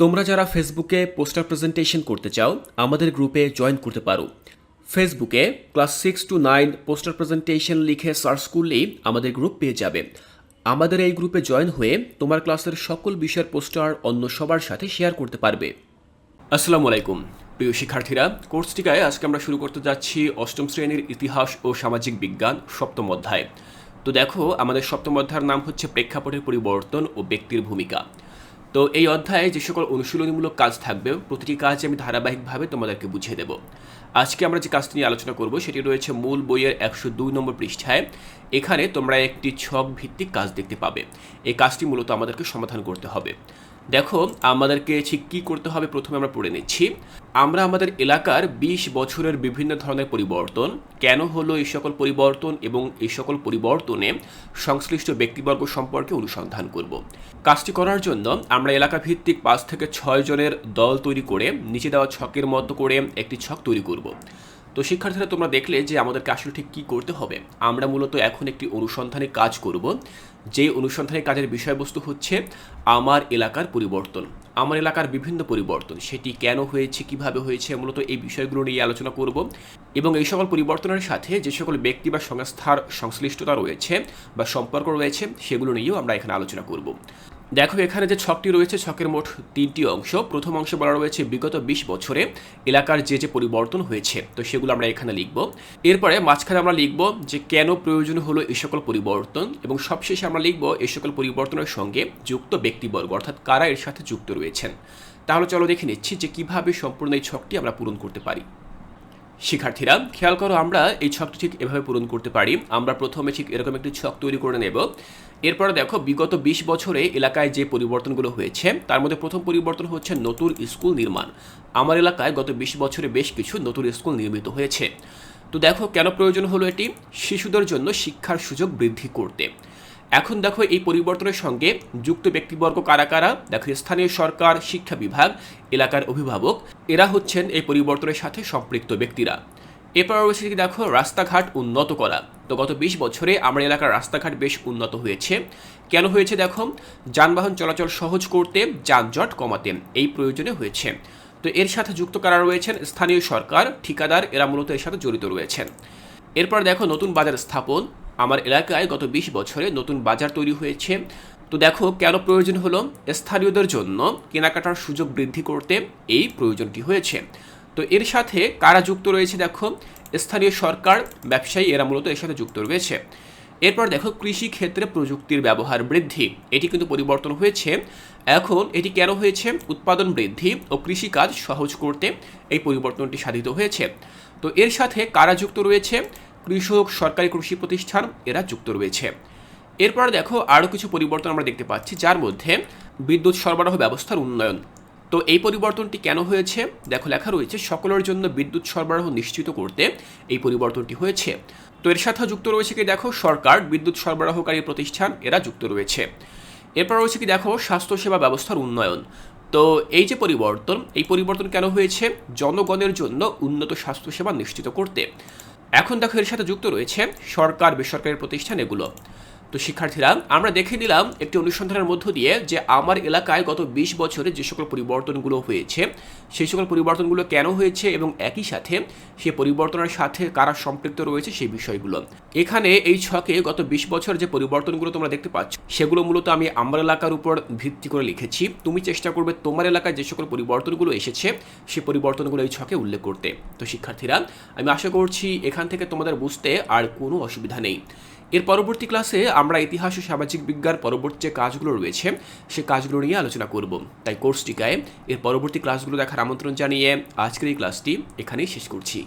তোমরা যারা ফেসবুকে পোস্টার প্রেজেন্টেশন করতে চাও, আমাদের গ্রুপে জয়েন করতে পারো। ফেসবুকে class six to nine poster presentation লিখে সার্চ করলেই আমাদের গ্রুপ পেয়ে যাবে। আমাদের এই গ্রুপে জয়েন হয়ে তোমার ক্লাসের সকল বিষয়ের পোস্টার অন্য সবার সাথে শেয়ার করতে পারবে। আসসালামু আলাইকুম। প্রিয় শিক্ষার্থীরা কোর্সটিকায় আজকে আমরা শুরু করতে যাচ্ছি অষ্টম শ্রেণির ইতিহাস ও সামাজিক বিজ্ঞান সপ্তম অধ্যায়। তো দেখো, আমাদের সপ্তম অধ্যায়ের নাম হচ্ছে প্রেক্ষাপটের পরিবর্তন ও ব্যক্তির ভূমিকা। তো এই অধ্যায়ে যে সকল অনুশীলনীমূলক কাজ থাকবে, প্রতিটি কাজ আমি ধারাবাহিকভাবে তোমাদেরকে বুঝিয়ে দেব। আজকে আমরা যে কাজটি নিয়ে আলোচনা করব, সেটি রয়েছে মূল বইয়ের একশো দুই নম্বর পৃষ্ঠায়। এখানে তোমরা একটি ছক ভিত্তিক কাজ দেখতে পাবে। এই কাজটি মূলত আমাদেরকে সমাধান করতে হবে। দেখো, আমাদেরকে ঠিক কী করতে হবে প্রথমে আমরা পড়ে নিচ্ছি। আমরা আমাদের এলাকার ২০ বছরের বিভিন্ন ধরনের পরিবর্তন, কেন হলো এই সকল পরিবর্তন এবং এই সকল পরিবর্তনে সংশ্লিষ্ট ব্যক্তিবর্গ সম্পর্কে অনুসন্ধান করব। কাজটি করার জন্য আমরা এলাকা ভিত্তিক পাঁচ থেকে ছয় জনের দল তৈরি করে, নিচে দেওয়া ছকের মতো করে একটি ছক তৈরি করব। তো শিক্ষার্থীরা, তোমরা দেখলে যে আমাদেরকে আসলে ঠিক কী করতে হবে। আমরা মূলত এখন একটি অনুসন্ধানে কাজ করব। যে অনুসন্ধানের কাজের বিষয়বস্তু হচ্ছে আমার এলাকার পরিবর্তন। আমার এলাকার বিভিন্ন পরিবর্তন, সেটি কেন হয়েছে, কীভাবে হয়েছে, মূলত এই বিষয়গুলো নিয়ে আলোচনা করব। এবং এই সকল পরিবর্তনের সাথে যে সকল ব্যক্তি বা সংস্থার সংশ্লিষ্টতা রয়েছে বা সম্পর্ক রয়েছে, সেগুলো নিয়েও আমরা এখানে আলোচনা করব। দেখো, এখানে যে ছকটি রয়েছে, ছকের মোট তিনটি অংশ। প্রথম অংশে বলা রয়েছে, বিগত বিশ বছরে এলাকার যে যে পরিবর্তন হয়েছে, তো সেগুলো আমরা এখানে লিখব। এরপরে মাঝখানে আমরা লিখব যে, কেন প্রয়োজন হলো এ সকল পরিবর্তন? এবং সবশেষে আমরা লিখব, এ সকল পরিবর্তনের সঙ্গে যুক্ত ব্যক্তিবর্গ, অর্থাৎ কারা এর সাথে যুক্ত রয়েছেন? তাহলে চলো দেখে নিচ্ছি যে, কীভাবে সম্পূর্ণ এই ছকটি আমরা পূরণ করতে পারি। শিক্ষার্থীরা, খেয়াল করো আমরা এই ছকটি ঠিক এভাবে পূরণ করতে পারি। আমরা প্রথমে ঠিক এরকম একটি ছক তৈরি করে নেব। এরপরে দেখো, বিগত বিশ বছরে এলাকায় যে পরিবর্তনগুলো হয়েছে, তার মধ্যে প্রথম পরিবর্তন হচ্ছে নতুন স্কুল নির্মাণ। আমার এলাকায় গত বিশ বছরে বেশ কিছু নতুন স্কুল নির্মিত হয়েছে। তো দেখো, কেন প্রয়োজন হলো এটি? শিশুদের জন্য শিক্ষার সুযোগ বৃদ্ধি করতে। এখন দেখো এই পরিবর্তনের সঙ্গে যুক্ত ব্যক্তিবর্গ কারা কারা? দেখো স্থানীয় সরকার, শিক্ষা বিভাগ, এলাকার অভিভাবক, এরা হচ্ছেন এই পরিবর্তনের সাথে সম্পৃক্ত ব্যক্তিরা। এরপর কি দেখো, রাস্তাঘাট উন্নত করা। তো গত বিশ বছরে আমার এলাকার রাস্তাঘাট বেশ উন্নত হয়েছে। কেন হয়েছে দেখো? যানবাহন চলাচল সহজ করতে যানজট কমাতে এই প্রয়োজনে হয়েছে। তো এর সাথে যুক্ত কারা রয়েছেন? স্থানীয় সরকার, ঠিকাদার, এরা মূলত এর সাথে জড়িত রয়েছেন। এরপর দেখো নতুন বাজার স্থাপন। আমার এলাকায় গত বিশ বছরে নতুন বাজার তৈরি হয়েছে। তো দেখো কেন প্রয়োজন হলো? স্থানীয়দের জন্য কেনাকাটার সুযোগ বৃদ্ধি করতে এই প্রয়োজনটি হয়েছে। তো এর সাথে কারা যুক্ত রয়েছে দেখো? স্থানীয় সরকার, ব্যবসায়ী এরা মূলত এর সাথে যুক্ত রয়েছে। এরপর দেখো কৃষি ক্ষেত্রে প্রযুক্তির ব্যবহার বৃদ্ধি। এটি কিন্তু পরিবর্তন হয়েছে। এখন এটি কেন হয়েছে? উৎপাদন বৃদ্ধি ও কৃষিকাজ সহজ করতে এই পরিবর্তনটি সাধিত হয়েছে। তো এর সাথে কারা যুক্ত রয়েছে? কৃষক সরকারি কৃষি প্রতিষ্ঠান এরা যুক্ত রয়েছে। এরপর দেখো আরও কিছু পরিবর্তন আমরা দেখতে পাচ্ছি, যার মধ্যে বিদ্যুৎ সরবরাহ ব্যবস্থার উন্নয়ন। তো এই পরিবর্তনটি কেন হয়েছে? দেখো লেখা রয়েছে, সকলের জন্য বিদ্যুৎ সরবরাহ নিশ্চিত করতে এই পরিবর্তনটি হয়েছে। তো এর সাথে যুক্ত রয়েছে কি দেখো, সরকার, বিদ্যুৎ সরবরাহকারী প্রতিষ্ঠান, এরা যুক্ত রয়েছে। এরপর রয়েছে কি দেখো, স্বাস্থ্যসেবা ব্যবস্থার উন্নয়ন। তো এই যে পরিবর্তন, এই পরিবর্তন কেন হয়েছে? জনগণের জন্য উন্নত স্বাস্থ্যসেবা নিশ্চিত করতে। এখন দেখো এর সাথে যুক্ত রয়েছে সরকার বেসরকারি প্রতিষ্ঠান এগুলো। তো শিক্ষার্থীরা, আমরা দেখে নিলাম একটি অনুসন্ধানের মধ্য দিয়ে যে আমার এলাকায় গত বিশ বছরে যে সকল পরিবর্তনগুলো হয়েছে, সেই সকল পরিবর্তনগুলো কেন হয়েছে এবং একই সাথে সে পরিবর্তনের সাথে কারা সম্পৃক্ত রয়েছে সেই বিষয়গুলো। এখানে এই ছকে গত বিশ বছর যে পরিবর্তনগুলো তোমরা দেখতে পাচ্ছ, সেগুলো মূলত আমি আমার এলাকার উপর ভিত্তি করে লিখেছি। তুমি চেষ্টা করবে তোমার এলাকায় যে সকল পরিবর্তনগুলো এসেছে সেই পরিবর্তনগুলো এই ছকে উল্লেখ করতে। তো শিক্ষার্থীরা, আমি আশা করছি এখান থেকে তোমাদের বুঝতে আর কোনো অসুবিধা নেই। এর পরবর্তী ক্লাসে আমরা ইতিহাস ও সামাজিক বিজ্ঞান পরবর্তী যে কাজগুলো রয়েছে, সে কাজগুলো নিয়ে আলোচনা করব। তাই কোর্সটিকায় এর পরবর্তী ক্লাসগুলো দেখার আমন্ত্রণ জানিয়ে আজকের এই ক্লাসটি এখানেই শেষ করছি।